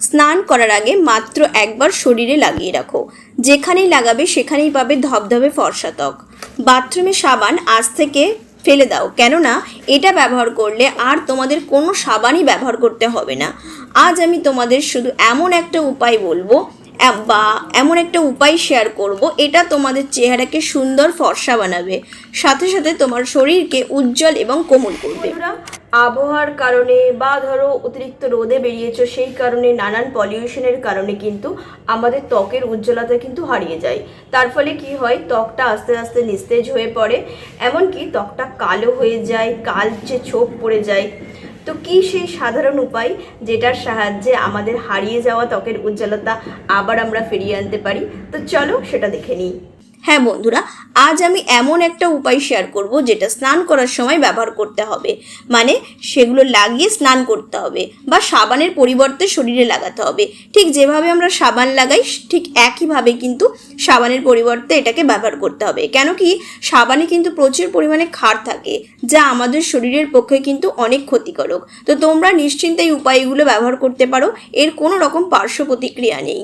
স্নান করার আগে মাত্র একবার শরীরে লাগিয়ে রাখো। যেখানেই লাগাবে সেখানেই পাবে ধবধবে ফর্সা ত্বক বাথরুমে সাবান আজ থেকে ফেলে দাও, কেননা এটা ব্যবহার করলে আর তোমাদের কোনো সাবানই ব্যবহার করতে হবে না। আজ আমি তোমাদের শুধু এমন একটা উপায় বলব বা এমন একটা উপায় শেয়ার করব, এটা তোমাদের চেহারাকে সুন্দর ফর্সা বানাবে। সাথে সাথে তোমার শরীরকে উজ্জ্বল এবং কোমল করবে। আবহাওয়ার কারণে বা ধরো অতিরিক্ত রোদে বেরিয়েছো, সেই কারণে নানান পলিউশনের কারণে কিন্তু আমাদের ত্বকের উজ্জ্বলতা কিন্তু হারিয়ে যায়। তার ফলে কি হয়? ত্বকটা আস্তে আস্তে নিস্তেজ হয়ে পড়ে। এমনকি ত্বকটা কালো হয়ে যায়, কালচে ছোপ পড়ে যায়। তো কি সেই সাধারণ উপায় যেটার সাহায্যে আমাদের হারিয়ে যাওয়া ত্বকের উজ্জ্বলতা আবার আমরা ফিরিয়ে আনতে পারি? তো চলো সেটা দেখে নিই। হ্যাঁ বন্ধুরা, আজ আমি এমন একটা উপায় শেয়ার করব যেটা স্নান করার সময় ব্যবহার করতে হবে। মানে সেগুলো লাগিয়ে স্নান করতে হবে বা সাবানের পরিবর্তে শরীরে লাগাতে হবে। ঠিক যেভাবে আমরা সাবান লাগাই, ঠিক একইভাবে কিন্তু সাবানের পরিবর্তে এটাকে ব্যবহার করতে হবে। কেন কি, সাবানে কিন্তু প্রচুর পরিমাণে ক্ষার থাকে, যা আমাদের শরীরের পক্ষে কিন্তু অনেক ক্ষতিকারক। তো তোমরা নিশ্চিন্তে এই উপায়গুলো ব্যবহার করতে পারো, এর কোনো রকম পার্শ্ব প্রতিক্রিয়া নেই।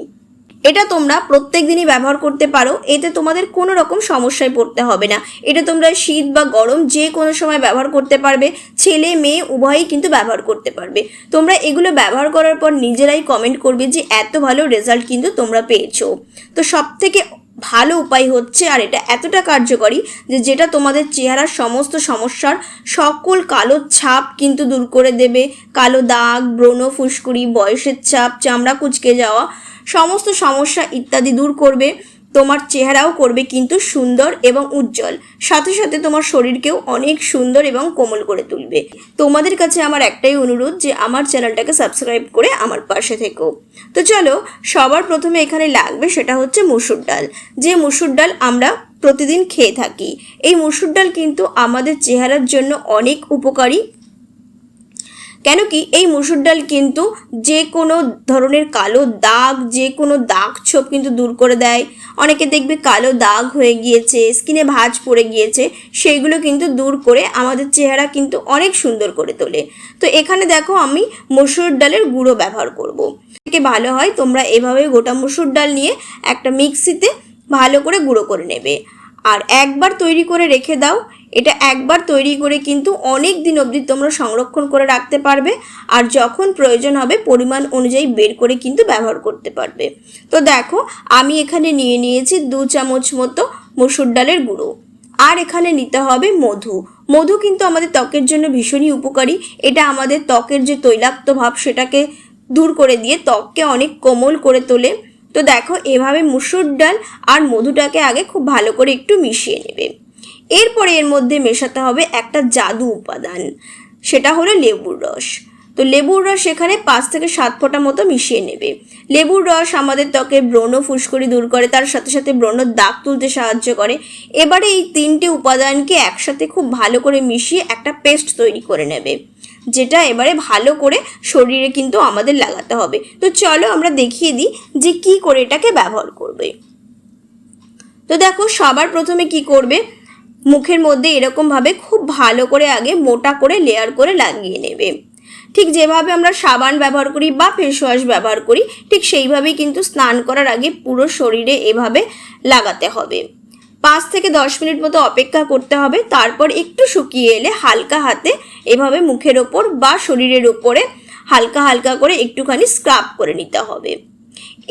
এটা তোমরা প্রত্যেক দিনই ব্যবহার করতে পারো, এতে তোমাদের কোনো রকম সমস্যায় পড়তে হবে না। এটা তোমরা শীত বা গরম যে কোনো সময় ব্যবহার করতে পারবে, ছেলে, মেয়ে উভয়ই কিন্তু ব্যবহার করতে পারবে। তোমরা এগুলো ব্যবহার করার পর নিজেরাই কমেন্ট করবে যে এত ভালো রেজাল্ট কিন্তু তোমরা পেয়েছ। তো সব থেকে ভালো উপায় হচ্ছে আর এটা এতটা কার্যকরী যে যেটা তোমাদের চেহারার সমস্ত সমস্যার সকল কালো ছাপ কিন্তু দূর করে দেবে। কালো দাগ, ব্রণ, ফুসকুড়ি, বয়সের ছাপ চামড়া কুচকে যাওয়া, সমস্ত সমস্যা ইত্যাদি দূর করবে। তোমার চেহারাও করবে কিন্তু সুন্দর এবং উজ্জ্বল। সাথে সাথে তোমার শরীরকেও অনেক সুন্দর এবং কোমল করে তুলবে। তোমাদের কাছে আমার একটাই অনুরোধ যে আমার চ্যানেলটাকে সাবস্ক্রাইব করে আমার পাশে থেকো। তো চলো, সবার প্রথমে এখানে লাগবে সেটা হচ্ছে মুসুর ডাল। যে মুসুর ডাল আমরা প্রতিদিন খেয়ে থাকি। এই মুসুর ডাল কিন্তু আমাদের চেহারার জন্য অনেক উপকারী কেন কি এই মুসুর ডাল কিন্তু যে কোনো ধরনের কালো দাগ, যে কোনো দাগ ছোপ কিন্তু দূর করে দেয়। অনেকে দেখবে কালো দাগ হয়ে গিয়েছে স্কিনে ভাঁজ পড়ে গিয়েছে, সেইগুলো কিন্তু দূর করে আমাদের চেহারা কিন্তু অনেক সুন্দর করে তোলে। তো এখানে দেখো আমি মসুর ডালের গুঁড়ো ব্যবহার করব। থেকে ভালো হয় তোমরা এভাবে গোটা মসুর ডাল নিয়ে একটা মিক্সিতে ভালো করে গুঁড়ো করে নেবে। আর একবার তৈরি করে রেখে দাও। এটা একবার তৈরি করে কিন্তু অনেক দিন অবধি তোমরা সংরক্ষণ করে রাখতে পারবে আর যখন প্রয়োজন হবে পরিমাণ অনুযায়ী বের করে কিন্তু ব্যবহার করতে পারবে। তো দেখো, আমি এখানে নিয়ে নিয়েছি দু চামচ মতো মসুর ডালের গুঁড়ো। আর এখানে নিতে হবে মধু। মধু কিন্তু আমাদের ত্বকের জন্য ভীষণই উপকারী। এটা আমাদের ত্বকের যে তৈলাক্ত ভাব, সেটাকে দূর করে দিয়ে ত্বককে অনেক কোমল করে তোলে। তো দেখো, এভাবে মুসুর ডাল আর মধুটাকে আগে খুব ভালো করে একটু মিশিয়ে নেবে। এরপরে এর মধ্যে মেশাতে হবে একটা জাদু উপাদান, সেটা হলো লেবুর রস। তো লেবুর রস এখানে পাঁচ থেকে সাত ফোঁটা মতো মিশিয়ে নেবে। লেবুর রস আমাদের ত্বকে ব্রণ ফুসকুড়ি দূর করে, তার সাথে সাথে ব্রণর দাগ তুলতে সাহায্য করে। এবারে এই তিনটে উপাদানকে একসাথে খুব ভালো করে মিশিয়ে একটা পেস্ট তৈরি করে নেবে। যেটা এবারে ভালো করে শরীরে কিন্তু আমাদের লাগাতে হবে। তো চলো আমরা দেখিয়ে দিই যে কি করে এটাকে ব্যবহার করবে। তো দেখো, সবার প্রথমে কি করবে? মুখের মধ্যে এরকমভাবে খুব ভালো করে আগে মোটা করে লেয়ার করে লাগিয়ে নেবে। ঠিক যেভাবে আমরা সাবান ব্যবহার করি বা ফেস ওয়াশ ব্যবহার করি, ঠিক সেইভাবেই কিন্তু স্নান করার আগে পুরো শরীরে এভাবে লাগাতে হবে। পাঁচ থেকে দশ মিনিট মতো অপেক্ষা করতে হবে, তারপর একটু শুকিয়ে এলে হালকা হাতে এভাবে মুখের ওপর বা শরীরের ওপরে হালকা হালকা করে একটুখানি স্ক্রাব করে নিতে হবে।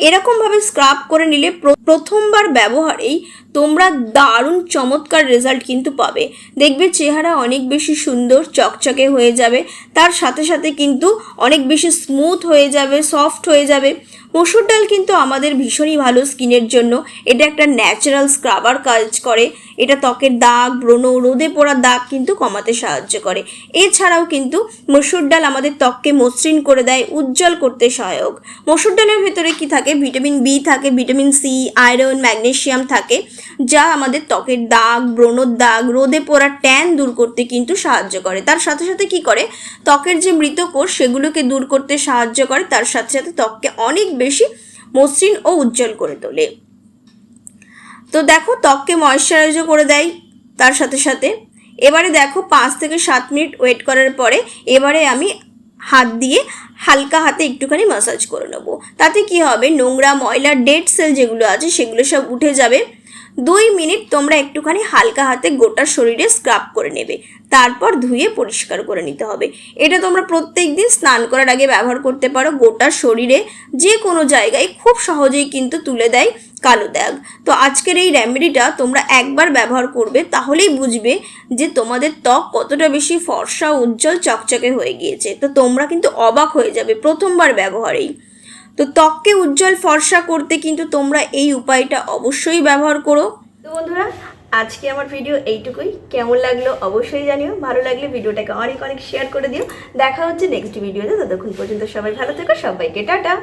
এরকমভাবে স্ক্রাব করে নিলে প্রথমবার ব্যবহারেই তোমরা দারুণ চমৎকার রেজাল্ট কিন্তু পাবে। দেখবে চেহারা অনেক বেশি সুন্দর, চকচকে হয়ে যাবে, তার সাথে সাথে কিন্তু অনেক বেশি স্মুথ হয়ে যাবে সফট হয়ে যাবে। মসুর ডাল কিন্তু আমাদের ভীষণই ভালো স্কিনের জন্য। এটা একটা ন্যাচারাল স্ক্রাবার কাজ করে। এটা ত্বকের দাগ, ব্রণ, রোদে পড়া দাগ কিন্তু কমাতে সাহায্য করে। এছাড়াও কিন্তু মসুর ডাল আমাদের ত্বককে মসৃণ করে দেয়, উজ্জ্বল করতে সহায়ক। মসুর ডালের ভেতরে কি থাকে? ভিটামিন বি থাকে, ভিটামিন সি আয়রন ম্যাগনেসিয়াম থাকে, যা আমাদের ত্বকের দাগ ব্রণর দাগ, রোদে পড়া ট্যান দূর করতে কিন্তু সাহায্য করে। তার সাথে সাথে কি করে? ত্বকের যে মৃত কোষ, সেগুলোকে দূর করতে সাহায্য করে, তার সাথে সাথে ত্বককে অনেক বেশি মসৃণ ও উজ্জ্বল করে তোলে। তো দেখো ত্বককে ময়শ্চারাইজও করে দেয় তার সাথে সাথে। এবারে দেখো পাঁচ থেকে সাত মিনিট ওয়েট করার পরে এবারে আমি হাত দিয়ে হালকা হাতে একটুখানি মাসাজ করে নেব। তাতে কি হবে? নোংরা, ময়লা ডেড সেল যেগুলো আছে সেগুলো সব উঠে যাবে। দুই মিনিট তোমরা একটুখানি হালকা হাতে গোটা শরীরে স্ক্রাব করে নেবে। তারপর ধুয়ে পরিষ্কার করে নিতে হবে। এটা তোমরা প্রত্যেক দিন স্নান করার আগে ব্যবহার করতে পারো। গোটা শরীরে যে কোনো জায়গায় খুব সহজেই কিন্তু তুলে দেয়। কালো দাগ। তো আজকের এই রেমেডিটা তোমরা একবার ব্যবহার করবে, তাহলেই বুঝবে যে তোমাদের ত্বক কতটা বেশি ফর্সা, উজ্জ্বল, চকচকে হয়ে গিয়েছে। তো তোমরা কিন্তু অবাক হয়ে যাবে প্রথমবার ব্যবহারেই। তো ত্বককে উজ্জ্বল, ফর্সা করতে কিন্তু তোমরা এই উপায়টা অবশ্যই ব্যবহার করো। তো বন্ধুরা, আজকে আমার ভিডিও এইটুকুই। কেমন লাগল অবশ্যই জানিও। ভালো লাগলে ভিডিওটাকে অনেক অনেক শেয়ার করে দিও। দেখা হচ্ছে নেক্সট ভিডিওতে ততক্ষণ পর্যন্ত সবাই ভালো থেকো। সবাইকে টাটা।